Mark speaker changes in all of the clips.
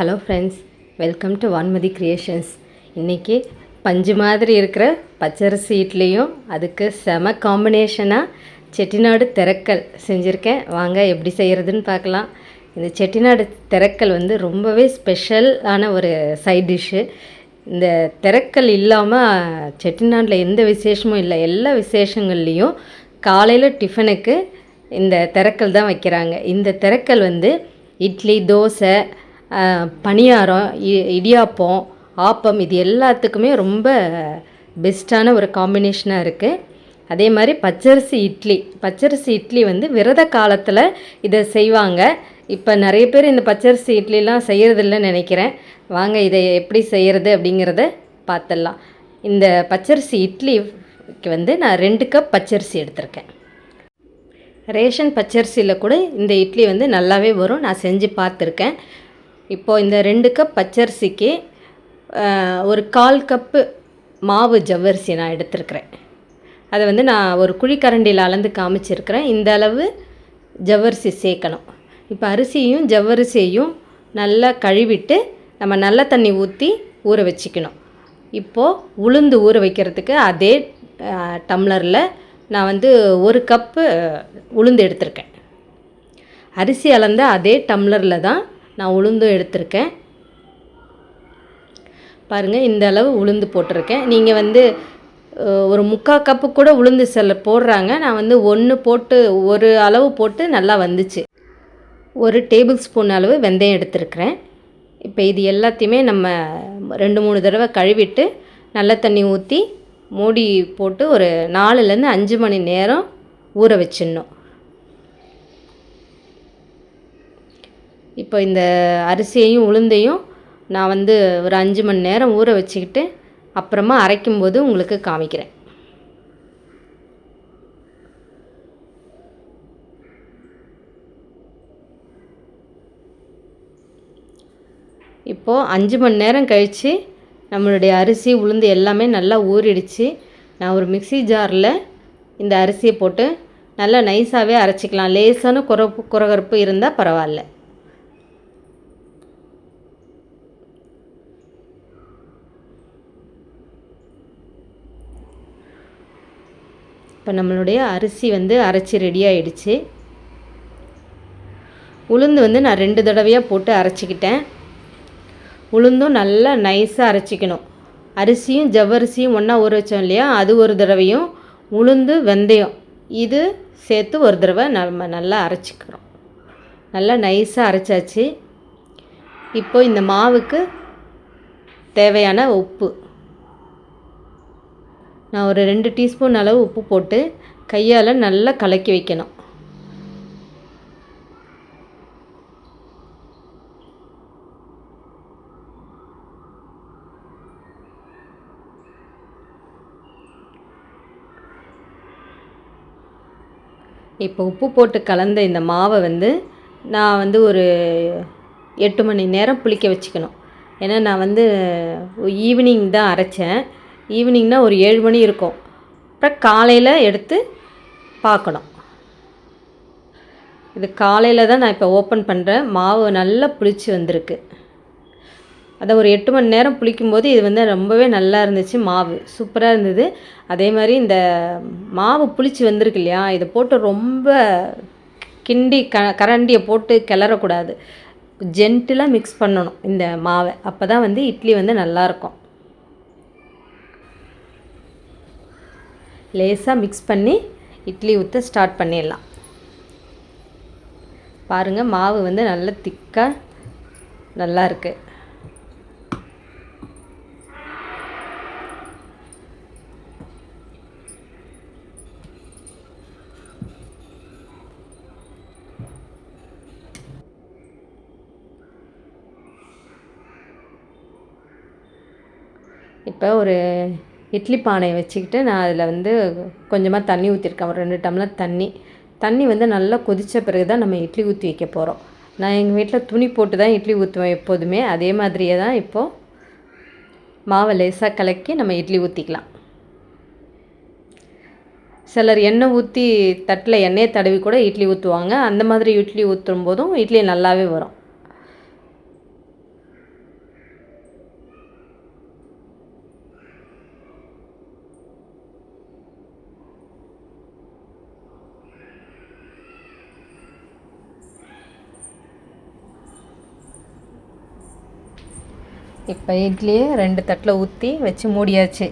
Speaker 1: Hello friends welcome to Vanmathi creations இன்றைக்கி பஞ்சு மாதிரி இருக்கிற பச்சரிசி இட்லியும் அதுக்கு செம காம்பினேஷனாக செட்டிநாடு திரக்கல் செஞ்சுருக்கேன். வாங்க எப்படி செய்கிறதுன்னு பார்க்கலாம். இந்த செட்டிநாடு திரக்கல் வந்து ரொம்பவே ஸ்பெஷலான ஒரு சைட் டிஷ்ஷு இந்த திரக்கல் இல்லாமல் செட்டிநாட்டில் எந்த விசேஷமும் இல்லை. எல்லா விசேஷங்கள்லேயும் காலையில் டிஃபனுக்கு இந்த திரக்கல் தான் வைக்கிறாங்க. இந்த திரக்கல் வந்து இட்லி தோசை பணியாரம் இ- இடியாப்பம் ஆப்பம் இது எல்லாத்துக்குமே ரொம்ப பெஸ்ட்டான ஒரு காம்பினேஷனாக இருக்குது அதே மாதிரி பச்சரிசி இட்லி. பச்சரிசி இட்லி வந்து விரத காலத்தில் இதை செய்வாங்க. இப்போ நிறைய பேர் இந்த பச்சரிசி இட்லிலாம் செய்கிறதில்லன்னு நினைக்கிறேன். வாங்க இதை எப்படி செய்கிறது அப்படிங்கிறத பார்த்துடலாம் இந்த பச்சரிசி இட்லிக்கு வந்து நான் ரெண்டு கப் பச்சரிசி எடுத்திருக்கேன். ரேஷன் பச்சரிசியில் கூட இந்த இட்லி வந்து நல்லாவே வரும். நான் செஞ்சு பார்த்துருக்கேன். இப்போது இந்த ரெண்டு கப் பச்சரிசிக்கு ஒரு கால் கப்பு மாவு ஜவ்வரிசி நான் எடுத்திருக்கிறேன். அதை வந்து நான் ஒரு குழிக்கரண்டியில் அளந்து காமிச்சிருக்கிறேன். இந்த அளவு ஜவ்வரிசி சேர்க்கணும். இப்போ அரிசியும் ஜவ்வரிசியையும் நல்லா கழுவிட்டு நம்ம நல்ல தண்ணி ஊற்றி ஊற வச்சுக்கணும். இப்போது உளுந்து ஊற வைக்கிறதுக்கு அதே டம்ளரில் நான் வந்து ஒரு கப்பு உளுந்து எடுத்திருக்கேன். அரிசி அளந்த அதே டம்ளரில் தான் நான் உளுந்தும் எடுத்திருக்கேன். பாருங்கள் இந்த அளவு உளுந்து போட்டிருக்கேன். நீங்கள் வந்து ஒரு முக்கால் கப்பு கூட உளுந்து செல்ல போடுறாங்க. நான் வந்து ஒன்று போட்டு ஒரு அளவு போட்டு நல்லா வந்துச்சு. ஒரு டேபிள் ஸ்பூன் அளவு வெந்தயம் எடுத்திருக்கிறேன். இப்போ இது எல்லாத்தையுமே நம்ம ரெண்டு மூணு தடவை கழுவிட்டு நல்ல தண்ணி ஊற்றி மூடி போட்டு ஒரு நாலுலேருந்து அஞ்சு மணி நேரம் ஊற வச்சிடணும். இப்போ இந்த அரிசியையும் உளுந்தையும் நான் வந்து ஒரு அஞ்சு மணி நேரம் ஊற வச்சுக்கிட்டு அப்புறமா அரைக்கும்போது உங்களுக்கு காமிக்கிறேன். இப்போது அஞ்சு மணி நேரம் கழித்து நம்மளுடைய அரிசி உளுந்து எல்லாமே நல்லா ஊறிடுச்சு. நான் ஒரு மிக்ஸி ஜாரில் இந்த அரிசியை போட்டு நல்லா நைஸாகவே அரைச்சிக்கலாம். லேசான குறப்பு குறகரப்பு இருந்தால் பரவாயில்ல. இப்போ நம்மளுடைய அரிசி வந்து அரைச்சி ரெடி ஆயிடுச்சு. உளுந்து வந்து நான் ரெண்டு தடவையாக போட்டு அரைச்சிக்கிட்டேன். உளுந்தும் நல்லா நைஸாக அரைச்சிக்கணும். அரிசியும் ஜவ்வரிசியும் ஒன்றா ஊற வச்சோம் இல்லையா? அது ஒரு தடவையும் உளுந்து வெந்தயம் இது சேர்த்து ஒரு தடவை நம்ம நல்லா அரைச்சிக்கிறோம் நல்லா நைஸாக அரைச்சாச்சு. இப்போ இந்த மாவுக்கு தேவையான உப்பு. நான் ஒரு ரெண்டு டீஸ்பூன் அளவு உப்பு போட்டு கையால் நல்லா கலக்கி வைக்கணும். இப்போ உப்பு போட்டு கலந்த இந்த மாவை வந்து நான் வந்து ஒரு எட்டு மணி நேரம் புளிக்க வச்சுக்கணும். ஏன்னா நான் வந்து ஈவினிங் தான் அரைச்சேன். ஈவினிங்னா ஒரு ஏழு மணி இருக்கும். அப்புறம் காலையில் எடுத்து பார்க்கணும். இது காலையில் தான் நான் இப்போ ஓப்பன் பண்ணுறேன் மாவு நல்லா புளிச்சு வந்திருக்கு. அதை ஒரு எட்டு மணி நேரம் புளிக்கும்போது இது வந்து ரொம்பவே நல்லா இருந்துச்சு மாவு. சூப்பராக இருந்தது. அதே மாதிரி இந்த மாவு புளிச்சு வந்திருக்கு இல்லையா? இதை போட்டு ரொம்ப கிண்டி க கரண்டியை போட்டு கிளறக்கூடாது. ஜென்டிலாக மிக்ஸ் பண்ணணும் இந்த மாவை. அப்போ தான் வந்து இட்லி வந்து நல்லாயிருக்கும் லேசாக மிக்ஸ் பண்ணி இட்லி ஊற்ற ஸ்டார்ட் பண்ணிடலாம். பாருங்கள் மாவு வந்து நல்ல திக்காக நல்லா இருக்குது இப்போ ஒரு இட்லி பானையை வச்சுக்கிட்டு நான் அதில் வந்து கொஞ்சமாக தண்ணி ஊற்றிருக்கேன். ஒரு ரெண்டு டம்ளர் தண்ணி. தண்ணி வந்து நல்லா கொதித்த பிறகு தான் நம்ம இட்லி ஊற்றி வைக்க போகிறோம். நான் எங்கள் வீட்டில் துணி போட்டு தான் இட்லி ஊற்றுவேன் எப்போதுமே. அதே மாதிரியே தான் இப்போது மாவை லேசாக கலக்கி நம்ம இட்லி ஊற்றிக்கலாம். சிலர் எண்ணெய் ஊற்றி தட்டில் எண்ணெயை தடவி கூட இட்லி ஊற்றுவாங்க. அந்த மாதிரி இட்லி ஊற்றும் போதும் இட்லி நல்லாவே வரும். இப்போ இட்லியை ரெண்டு தட்டில் ஊற்றி வச்சு மூடியாச்சு.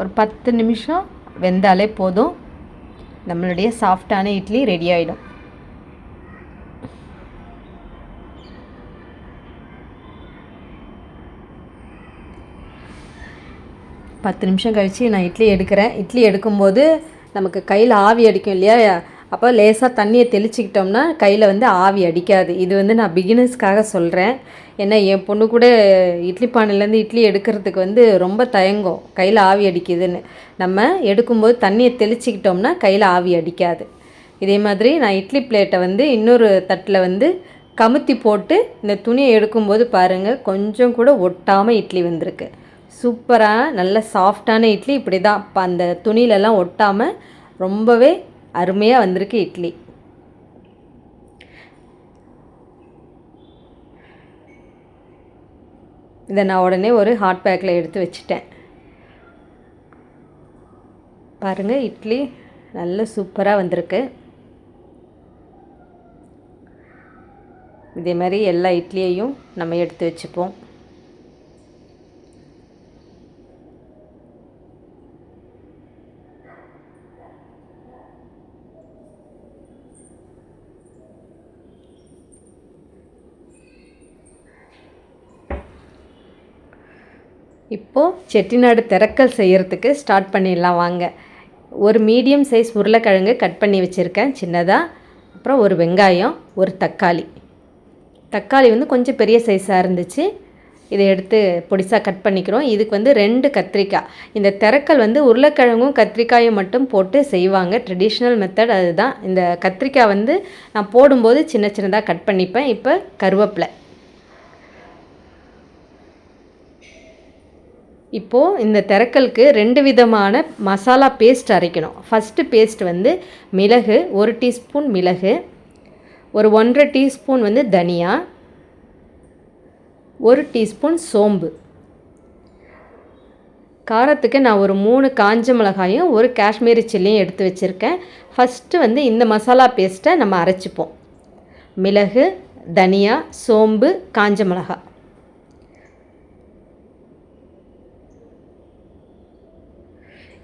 Speaker 1: ஒரு பத்து நிமிஷம் வெந்தாலே போதும். நம்மளுடைய சாஃப்டான இட்லி ரெடி ஆகிடும் பத்து நிமிஷம் கழித்து நான் இட்லி எடுக்கிறேன். இட்லி எடுக்கும்போது நமக்கு கையில் ஆவி அடிக்கும் இல்லையா? அப்போ லேசாக தண்ணியை தெளிச்சிக்கிட்டோம்னா கையில் வந்து ஆவி அடிக்காது. இது வந்து நான் பிகினர்ஸ்க்காக சொல்கிறேன் ஏன்னா என் பொண்ணு கூட இட்லி பானையிலேருந்து இட்லி எடுக்கிறதுக்கு வந்து ரொம்ப தயங்கும். கையில் ஆவி அடிக்குதுன்னு. நம்ம எடுக்கும்போது தண்ணியை தெளிச்சிக்கிட்டோம்னா கையில் ஆவி அடிக்காது. இதே மாதிரி நான் இட்லி பிளேட்டை வந்து இன்னொரு தட்டில் வந்து கமுத்தி போட்டு இந்த துணியை எடுக்கும்போது பாருங்கள் கொஞ்சம் கூட ஒட்டாமல் இட்லி வந்திருக்கு. சூப்பராக நல்ல சாஃப்டான இட்லி. இப்படி தான் இப்போ அந்த துணியிலலாம் ஒட்டாமல் ரொம்பவே அருமையாக வந்திருக்கு இட்லி. இதை நான் உடனே ஒரு ஹாட் பேக்கில் எடுத்து வச்சுட்டேன். பாருங்கள் இட்லி நல்ல சூப்பராக வந்திருக்கு. இதே மாதிரி எல்லா இட்லியையும் நம்ம எடுத்து வச்சுப்போம். இப்போது செட்டிநாடு திறக்கல் செய்கிறதுக்கு ஸ்டார்ட் பண்ணிடலாம் வாங்க. ஒரு மீடியம் சைஸ் உருளைக்கிழங்கு கட் பண்ணி வச்சுருக்கேன் சின்னதாக அப்புறம் ஒரு வெங்காயம் ஒரு தக்காளி. தக்காளி வந்து கொஞ்சம் பெரிய சைஸாக இருந்துச்சு. இதை எடுத்து பொடிசாக கட் பண்ணிக்கிறோம். இதுக்கு வந்து ரெண்டு கத்திரிக்காய். இந்த திறக்கல் வந்து உருளைக்கிழங்கும் கத்திரிக்காயும் மட்டும் போட்டு செய்வாங்க. ட்ரெடிஷ்னல் மெத்தட் அதுதான். இந்த கத்திரிக்காய் வந்து நான் போடும்போது சின்ன சின்னதாக கட் பண்ணிப்பேன். இப்போ கருவேப்பிலை. இப்போது இந்த திறக்கலுக்கு ரெண்டு விதமான மசாலா பேஸ்ட் அரைக்கணும். ஃபஸ்ட்டு பேஸ்ட் வந்து மிளகு ஒரு டீஸ்பூன் மிளகு ஒரு ஒன்றரை டீஸ்பூன் வந்து தனியா ஒரு டீஸ்பூன் சோம்பு. காரத்துக்கு நான் ஒரு மூணு காஞ்ச மிளகாயும் ஒரு காஷ்மீரி சில்லியும் எடுத்து வச்சுருக்கேன். ஃபஸ்ட்டு வந்து இந்த மசாலா பேஸ்ட்டை நம்ம அரைச்சிப்போம். மிளகு தனியா சோம்பு காஞ்ச மிளகாய்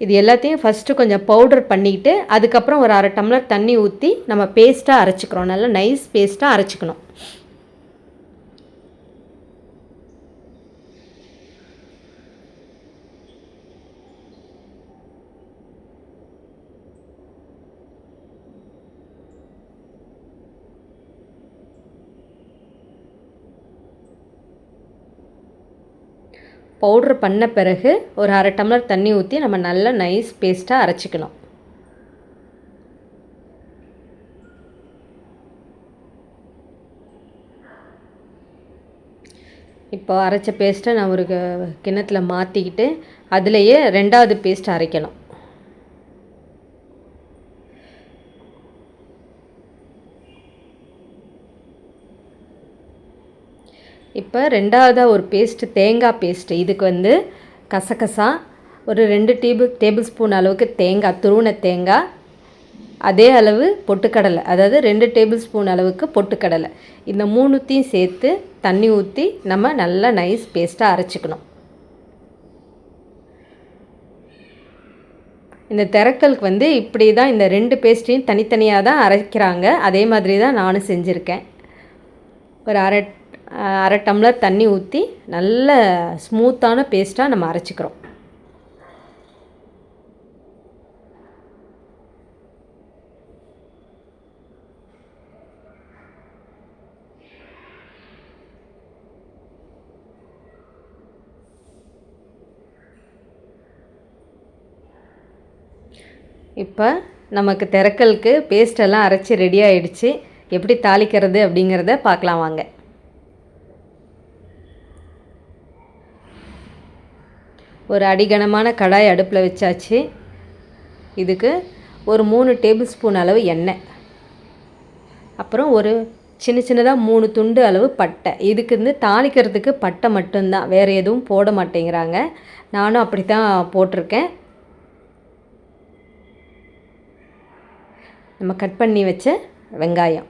Speaker 1: இது எல்லாத்தையும் ஃபஸ்ட்டு கொஞ்சம் பவுடர் பண்ணிக்கிட்டு அதுக்கப்புறம் ஒரு அரை டம்ளர் தண்ணி ஊற்றி நம்ம பேஸ்ட்டாக அரைச்சிக்கிறோம். நல்லா நைஸ் பேஸ்ட்டாக அரைச்சிக்கணும். பவுட்ரு பண்ண பிறகு ஒரு அரை டம்ளர் தண்ணி ஊற்றி நம்ம நல்லா நைஸ் பேஸ்ட்டாக அரைச்சிக்கணும். இப்போ அரைச்ச பேஸ்ட்டை நான் ஒரு கிணத்துல மாற்றிக்கிட்டு அதுலேயே ரெண்டாவது பேஸ்ட் அரைக்கணும். இப்போ ரெண்டாவதாக ஒரு பேஸ்ட்டு தேங்காய் பேஸ்ட்டு இதுக்கு வந்து கசகசா ஒரு ரெண்டு டேபிள் டேபிள் ஸ்பூன் அளவுக்கு தேங்காய் துருவன தேங்காய் அதே அளவு பொட்டுக்கடலை. அதாவது ரெண்டு டேபிள் ஸ்பூன் அளவுக்கு பொட்டுக்கடலை. இந்த மூணுத்தையும் சேர்த்து தண்ணி ஊற்றி நம்ம நல்லா நைஸ் பேஸ்ட்டாக அரைச்சிக்கணும். இந்த திறக்கலுக்கு வந்து இப்படி தான் இந்த ரெண்டு பேஸ்ட்டையும் தனித்தனியாக தான் அரைக்கிறாங்க. அதே மாதிரி தான் நானும் செஞ்சுருக்கேன். ஒரு அரை அரை டம்ளர் தண்ணி ஊற்றி நல்ல ஸ்மூத்தான பேஸ்ட்டாக நம்ம அரைச்சிக்கிறோம். இப்போ நமக்கு திறக்கலுக்கு பேஸ்டெல்லாம் அரைச்சி ரெடி ஆகிடுச்சு எப்படி தாளிக்கிறது அப்படிங்கிறத பார்க்கலாம் வாங்க. ஒரு அடிகனமான கடாய் அடுப்பில் வச்சாச்சு. இதுக்கு ஒரு மூணு டேபிள் ஸ்பூன் அளவு எண்ணெய். அப்புறம் ஒரு சின்ன சின்னதாக மூணு துண்டு அளவு பட்டை. இதுக்கு வந்து தாளிக்கிறதுக்கு பட்டை மட்டும்தான். வேறு எதுவும் போட மாட்டேங்கிறாங்க. நானும் அப்படி தான் போட்டிருக்கேன். நம்ம கட் பண்ணி வச்ச வெங்காயம்.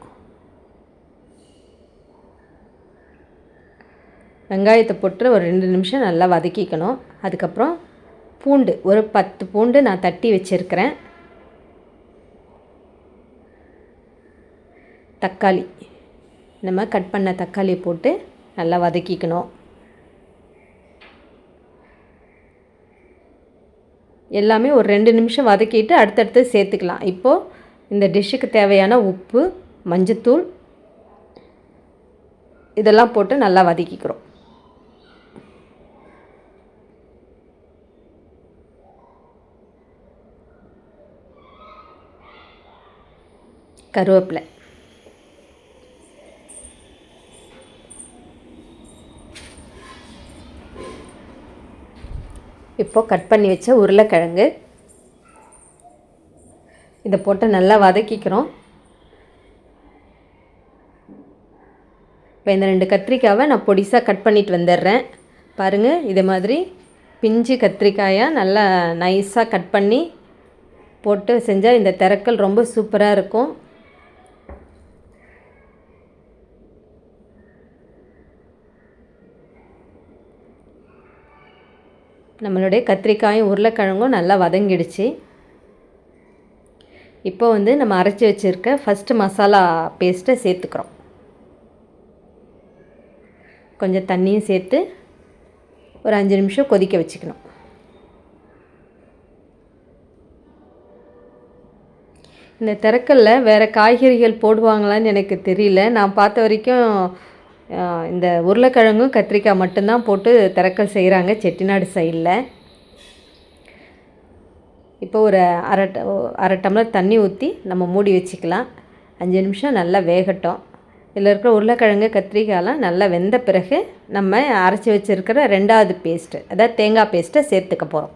Speaker 1: வெங்காயத்தை போட்டு ஒரு ரெண்டு நிமிஷம் நல்லா வதக்கிக்கணும். அதுக்கப்புறம் பூண்டு ஒரு பத்து பூண்டு நான் தட்டி வச்சுருக்கிறேன். தக்காளி. நம்ம கட் பண்ண தக்காளியை போட்டு நல்லா வதக்கிக்கணும். எல்லாமே ஒரு ரெண்டு நிமிஷம் வதக்கிட்டு அடுத்தடுத்து சேர்த்துக்கலாம். இப்போது இந்த டிஷ்ஷுக்கு தேவையான உப்பு மஞ்சத்தூள் இதெல்லாம் போட்டு நல்லா வதக்கிக்கிறோம். கருவேப்பிலை. இப்போது கட் பண்ணி வச்ச உருளைக்கிழங்கு. இதை போட்டு நல்லா வதக்கிக்கிறோம். இப்போ இந்த ரெண்டு கத்திரிக்காவை நான் பொடிசாக கட் பண்ணிட்டு வந்துடுறேன். பாருங்கள் இதே மாதிரி பிஞ்சு கத்திரிக்காயாக நல்லா நைஸாக கட் பண்ணி போட்டு செஞ்சால் இந்த திறக்கல் ரொம்ப சூப்பராக இருக்கும். நம்மளுடைய கத்திரிக்காயும் உருளைக்கிழங்கும் நல்லா வதங்கிடுச்சு. இப்போ வந்து நம்ம அரைச்சி வச்சுருக்க ஃபஸ்ட்டு மசாலா பேஸ்ட்டை சேர்த்துக்கிறோம். கொஞ்சம் தண்ணியும் சேர்த்து ஒரு அஞ்சு நிமிஷம் கொதிக்க வச்சுக்கணும். இந்த திறக்கல்ல வேறு காய்கறிகள் போடுவாங்களான்னு எனக்கு தெரியல. நான் பார்த்த வரைக்கும் இந்த உருளைக்கிழங்கும் கத்திரிக்காய் மட்டும்தான் போட்டு திறக்கல் செய்கிறாங்க செட்டிநாடு சைடில். இப்போ ஒரு அரை அரை டம்ளர் தண்ணி ஊற்றி நம்ம மூடி வச்சுக்கலாம். அஞ்சு நிமிஷம் நல்லா வேகட்டும். இதில் இருக்கிற உருளைக்கிழங்கு கத்திரிக்காயெலாம் நல்லா வெந்த பிறகு நம்ம அரைச்சி வச்சுருக்கிற ரெண்டாவது பேஸ்ட்டு அதாவது தேங்காய் பேஸ்ட்டை சேர்த்துக்க போகிறோம்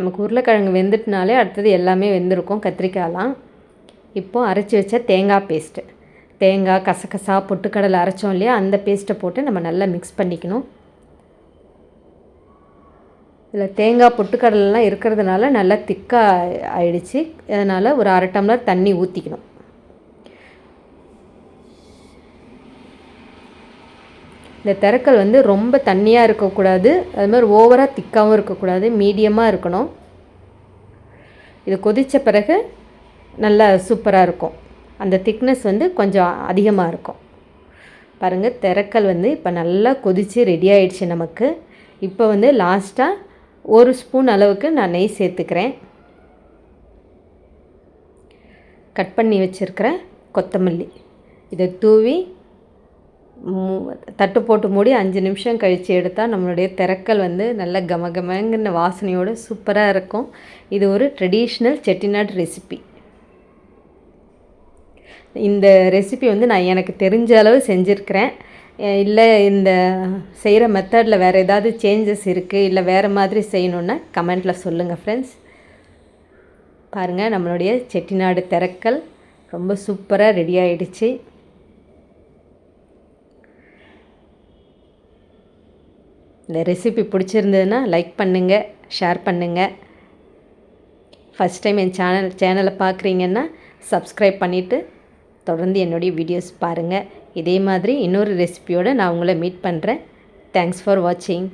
Speaker 1: நமக்கு உருளைக்கிழங்கு வெந்துட்டுனாலே அடுத்தது எல்லாமே வெந்திருக்கும் கத்திரிக்காயெலாம். இப்போது அரைச்சி வச்ச தேங்காய் பேஸ்ட்டு தேங்காய் கசகசா பொட்டுக்கடலை அரைச்சோம் இல்லையா அந்த பேஸ்ட்டை போட்டு நம்ம நல்லா மிக்ஸ் பண்ணிக்கணும். இதில் தேங்காய் பொட்டுக்கடலாம் இருக்கிறதுனால நல்லா திக்காக ஆயிடுச்சு. அதனால் ஒரு அரை டம்ளர் தண்ணி ஊற்றிக்கணும் இந்த திறக்கல் வந்து ரொம்ப தண்ணியாக இருக்கக்கூடாது. அது மாதிரி ஓவராக திக்காகவும் இருக்கக்கூடாது. மீடியமாக இருக்கணும். இது கொதித்த பிறகு நல்லா சூப்பராக இருக்கும். அந்த திக்னஸ் வந்து கொஞ்சம் அதிகமாக இருக்கும். பாருங்கள் திறக்கல் வந்து இப்போ நல்லா கொதித்து ரெடி ஆயிடுச்சு நமக்கு. இப்போ வந்து லாஸ்ட்டாக ஒரு ஸ்பூன் அளவுக்கு நான் நெய் சேர்த்துக்கிறேன். கட் பண்ணி வச்சுருக்கிற கொத்தமல்லி. இதை தூவி தட்டு போட்டு மூடி அஞ்சு நிமிஷம் கழித்து எடுத்தால் நம்மளுடைய திறக்கல் வந்து நல்ல கமகமங்கிற வாசனையோடு சூப்பராக இருக்கும். இது ஒரு ட்ரெடிஷ்னல் செட்டிநாட் ரெசிபி இந்த ரெசிபி வந்து நான் எனக்கு தெரிஞ்ச அளவு செஞ்சுருக்கிறேன். இல்லை இந்த செய்கிற மெத்தடில் வேறு ஏதாவது சேஞ்சஸ் இருக்குது இல்லை வேறு மாதிரி செய்யணுன்னா கமெண்ட்டில் சொல்லுங்கள் ஃப்ரெண்ட்ஸ் பாருங்கள் நம்மளுடைய செட்டிநாடு திறக்கல் ரொம்ப சூப்பராக ரெடி ஆகிடுச்சு இந்த ரெசிபி பிடிச்சிருந்ததுன்னா லைக் பண்ணுங்கள் ஷேர் பண்ணுங்கள் ஃபஸ்ட் டைம் என் சேனல் சேனலை பார்க்குறீங்கன்னா சப்ஸ்கிரைப் பண்ணிவிட்டு தொடர்ந்து என்னுடைய வீடியோஸ் பாருங்கள் இதே மாதிரி இன்னொரு ரெசிபியோடு நான் உங்களை மீட் பண்ணுறேன் தேங்க்ஸ் ஃபார் வாட்சிங்